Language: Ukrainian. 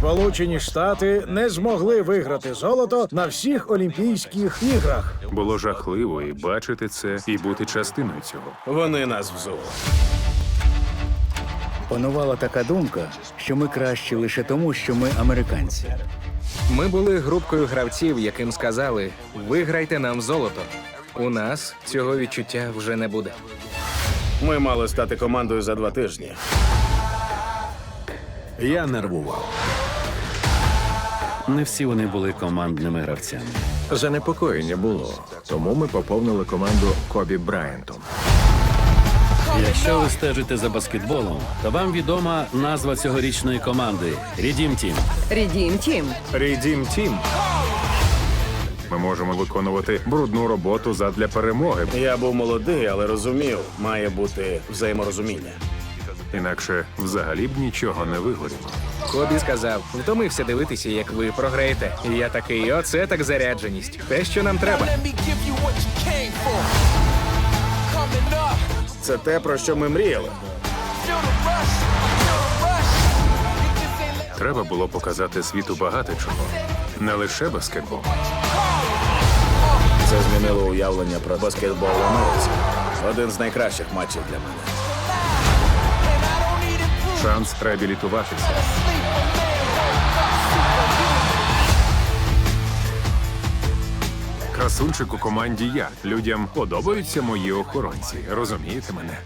Сполучені Штати не змогли виграти золото на всіх Олімпійських іграх. Було жахливо і бачити це, і бути частиною цього. Вони нас взули. Панувала така думка, що ми кращі лише тому, що ми американці. Ми були групкою гравців, яким сказали: виграйте нам золото. У нас цього відчуття вже не буде. Ми мали стати командою за два тижні. Я нервував. Не всі вони були командними гравцями. Занепокоєння було, тому ми поповнили команду Кобі Брайантом. Якщо ви стежите за баскетболом, то вам відома назва цьогорічної команди Redeem Team. Рідім Тім. Рідім Тім. Ми можемо виконувати брудну роботу задля перемоги. Я був молодий, але розумів, має бути взаєморозуміння. Інакше взагалі б нічого не вигоріло. Кобі сказав: втомився дивитися, як ви програєте. І я такий, оце так зарядженість. Те, що нам треба. Це те, про що ми мріяли. Треба було показати світу багато чого, не лише баскетбол. Це змінило уявлення про баскетбол в Америці. Один з найкращих матчів для мене. Шанс реабілітуватися. Красунчик у команді я. Людям подобаються мої охоронці. Розумієте мене?